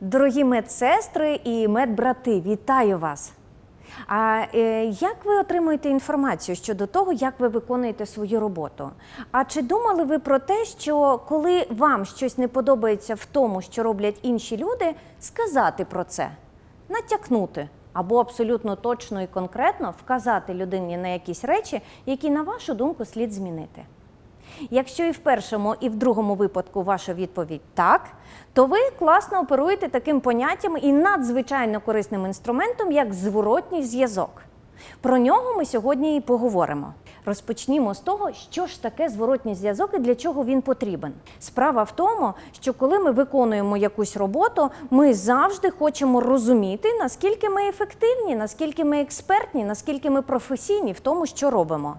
Дорогі медсестри і медбрати, вітаю вас! А е, як ви отримуєте інформацію щодо того, як ви виконуєте свою роботу? А чи думали ви про те, що коли вам щось не подобається в тому, що роблять інші люди, сказати про це, натякнути або абсолютно точно і конкретно вказати людині на якісь речі, які, на вашу думку, слід змінити? Якщо і в першому, і в другому випадку ваша відповідь так, то ви класно оперуєте таким поняттям і надзвичайно корисним інструментом, як зворотній зв'язок. Про нього ми сьогодні і поговоримо. Розпочнімо з того, що ж таке зворотній зв'язок і для чого він потрібен. Справа в тому, що коли ми виконуємо якусь роботу, ми завжди хочемо розуміти, наскільки ми ефективні, наскільки ми експертні, наскільки ми професійні в тому, що робимо.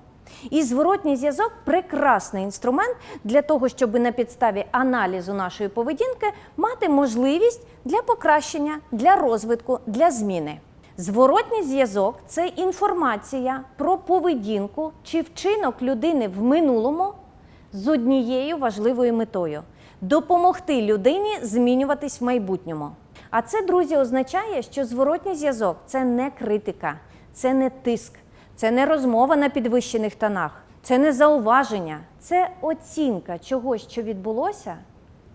І зворотній зв'язок прекрасний інструмент для того, щоб на підставі аналізу нашої поведінки мати можливість для покращення, для розвитку, для зміни. Зворотній зв'язок це інформація про поведінку чи вчинок людини в минулому з однією важливою метою допомогти людині змінюватись в майбутньому. А це, друзі, означає, що зворотній зв'язок це не критика, це не тиск. Це не розмова на підвищених тонах, це не зауваження, це оцінка чогось, що відбулося,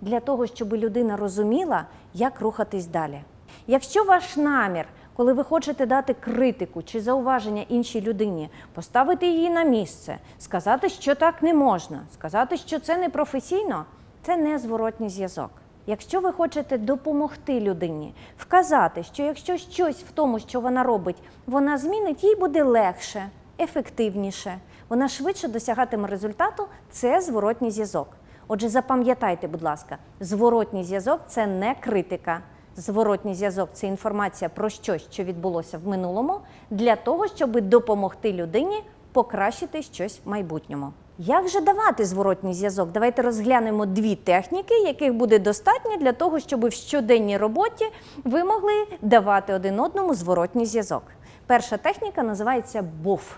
для того, щоб людина розуміла, як рухатись далі. Якщо ваш намір, коли ви хочете дати критику чи зауваження іншій людині, поставити її на місце, сказати, що так не можна, сказати, що це не професійно, це не зворотній зв'язок. Якщо ви хочете допомогти людині, вказати, що якщо щось в тому, що вона робить, вона змінить, їй буде легше, ефективніше, вона швидше досягатиме результату, це зворотній зв'язок. Отже, запам'ятайте, будь ласка, зворотній зв'язок це не критика. Зворотній зв'язок це інформація про щось, що відбулося в минулому, для того, щоб допомогти людині покращити щось в майбутньому. Як же давати зворотній зв'язок? Давайте розглянемо дві техніки, яких буде достатньо для того, щоб в щоденній роботі ви могли давати один одному зворотній зв'язок. Перша техніка називається БОФ.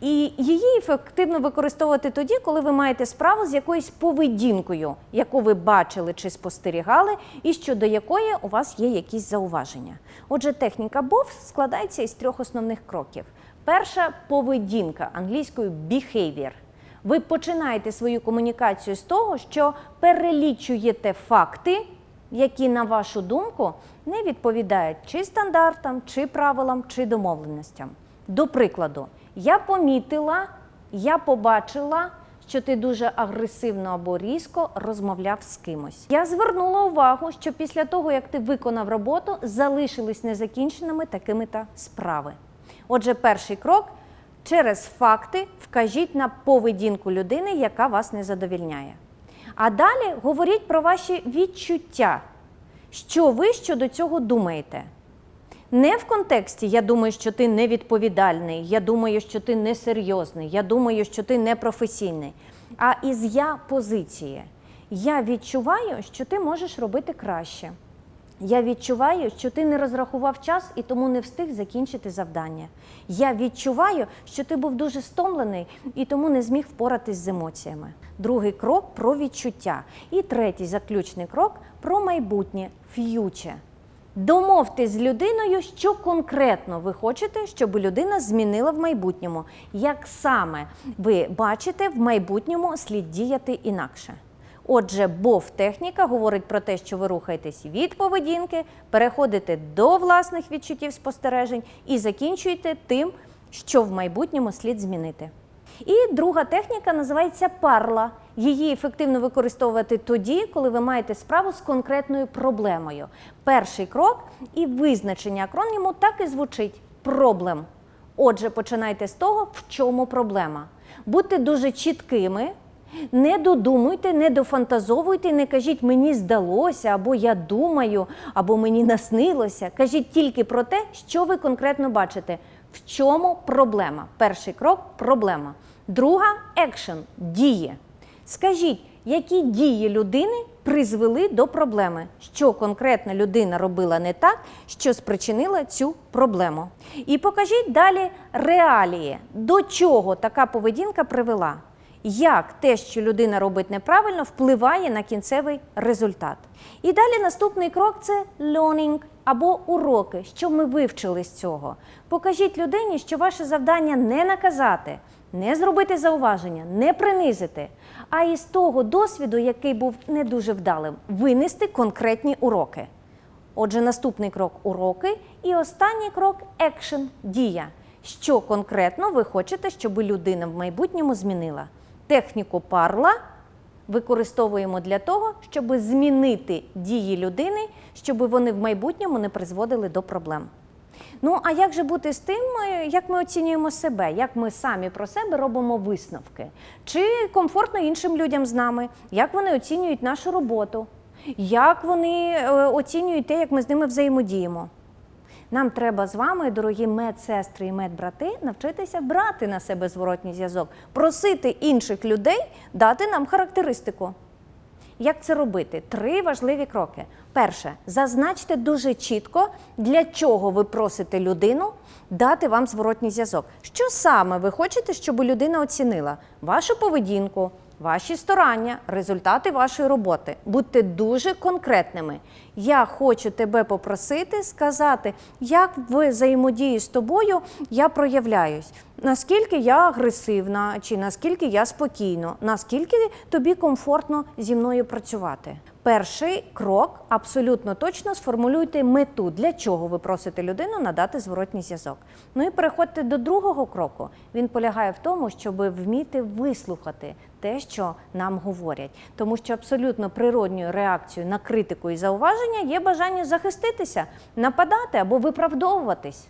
І її ефективно використовувати тоді, коли ви маєте справу з якоюсь поведінкою, яку ви бачили чи спостерігали, і щодо якої у вас є якісь зауваження. Отже, техніка БОФ складається із трьох основних кроків. Перша поведінка англійською behavior. Ви починаєте свою комунікацію з того, що перелічуєте факти, які, на вашу думку, не відповідають чи стандартам, чи правилам, чи домовленостям. До прикладу, я помітила, я побачила, що ти дуже агресивно або різко розмовляв з кимось. Я звернула увагу, що після того, як ти виконав роботу, залишились незакінченими такими-то справи. Отже, перший крок через факти вкажіть на поведінку людини, яка вас не задовільняє. А далі говоріть про ваші відчуття, що ви щодо цього думаєте. Не в контексті я думаю, що ти невідповідальний, я думаю, що ти несерйозний, я думаю, що ти непрофесійний. А із я позиції. Я відчуваю, що ти можеш робити краще. Я відчуваю, що ти не розрахував час і тому не встиг закінчити завдання. Я відчуваю, що ти був дуже стомлений і тому не зміг впоратись з емоціями. Другий крок про відчуття. І третій заключний крок про майбутнє ф'юче. Домовте з людиною, що конкретно ви хочете, щоб людина змінила в майбутньому. Як саме ви бачите, в майбутньому слід діяти інакше. Отже, бов техніка говорить про те, що ви рухаєтесь від поведінки, переходите до власних відчуттів спостережень і закінчуєте тим, що в майбутньому слід змінити. І друга техніка називається парла. Її ефективно використовувати тоді, коли ви маєте справу з конкретною проблемою. Перший крок і визначення акроніму так і звучить проблем. Отже, починайте з того, в чому проблема. Будьте дуже чіткими. Не додумуйте, не дофантазовуйте, не кажіть мені здалося, або я думаю, або мені наснилося. Кажіть тільки про те, що ви конкретно бачите. В чому проблема? Перший крок проблема. Друга екшен дії. Скажіть, які дії людини призвели до проблеми, що конкретно людина робила не так, що спричинила цю проблему. І покажіть далі реалії, до чого така поведінка привела. Як те, що людина робить неправильно, впливає на кінцевий результат. І далі наступний крок це learning або уроки, що ми вивчили з цього. Покажіть людині, що ваше завдання не наказати, не зробити зауваження, не принизити, а із того досвіду, який був не дуже вдалим, винести конкретні уроки. Отже, наступний крок уроки, і останній крок екшен дія. Що конкретно ви хочете, щоб людина в майбутньому змінила? Техніку парла використовуємо для того, щоб змінити дії людини, щоб вони в майбутньому не призводили до проблем. Ну а як же бути з тим, е, як ми оцінюємо себе, як ми самі про себе робимо висновки? Чи комфортно іншим людям з нами? Як вони оцінюють нашу роботу? Як вони е, оцінюють те, як ми з ними взаємодіємо? Нам треба з вами, дорогі медсестри і медбрати, навчитися брати на себе зворотній зв'язок, просити інших людей дати нам характеристику. Як це робити? Три важливі кроки. Перше, зазначте дуже чітко, для чого ви просите людину дати вам зворотній зв'язок. Що саме ви хочете, щоб людина оцінила? Вашу поведінку, ваші старання, результати вашої роботи. Будьте дуже конкретними. Я хочу тебе попросити сказати, як в взаємодії з тобою я проявляюсь. Наскільки я агресивна, чи наскільки я спокійно, наскільки тобі комфортно зі мною працювати. Перший крок абсолютно точно сформулюйте мету, для чого ви просите людину надати зворотній зв'язок. Ну і переходьте до другого кроку. Він полягає в тому, щоб вміти вислухати те, що нам говорять, тому що абсолютно природньою реакцією на критику і зауваження є бажання захиститися, нападати або виправдовуватись.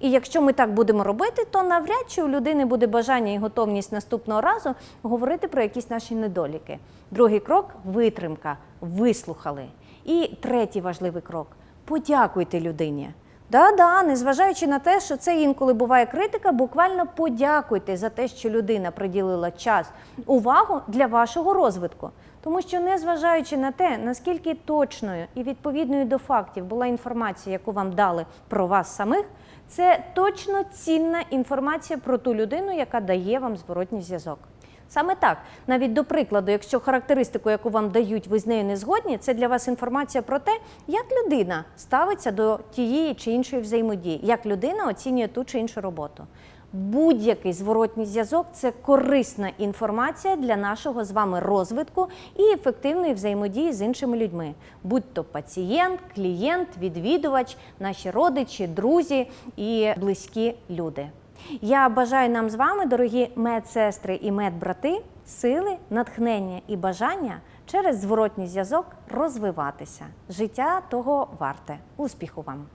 І якщо ми так будемо робити, то навряд чи у людини буде бажання і готовність наступного разу говорити про якісь наші недоліки. Другий крок витримка, вислухали. І третій важливий крок подякуйте людині. Да-да, незважаючи на те, що це інколи буває критика, буквально подякуйте за те, що людина приділила час, увагу для вашого розвитку. Тому що, незважаючи на те, наскільки точною і відповідною до фактів була інформація, яку вам дали про вас самих, це точно цінна інформація про ту людину, яка дає вам зворотній зв'язок. Саме так, навіть до прикладу, якщо характеристику, яку вам дають, ви з нею не згодні, це для вас інформація про те, як людина ставиться до тієї чи іншої взаємодії, як людина оцінює ту чи іншу роботу. Будь-який зворотній зв'язок це корисна інформація для нашого з вами розвитку і ефективної взаємодії з іншими людьми, будь то пацієнт, клієнт, відвідувач, наші родичі, друзі і близькі люди. Я бажаю нам з вами, дорогі медсестри і медбрати, сили, натхнення і бажання через зворотній зв'язок розвиватися. Життя того варте. Успіху вам!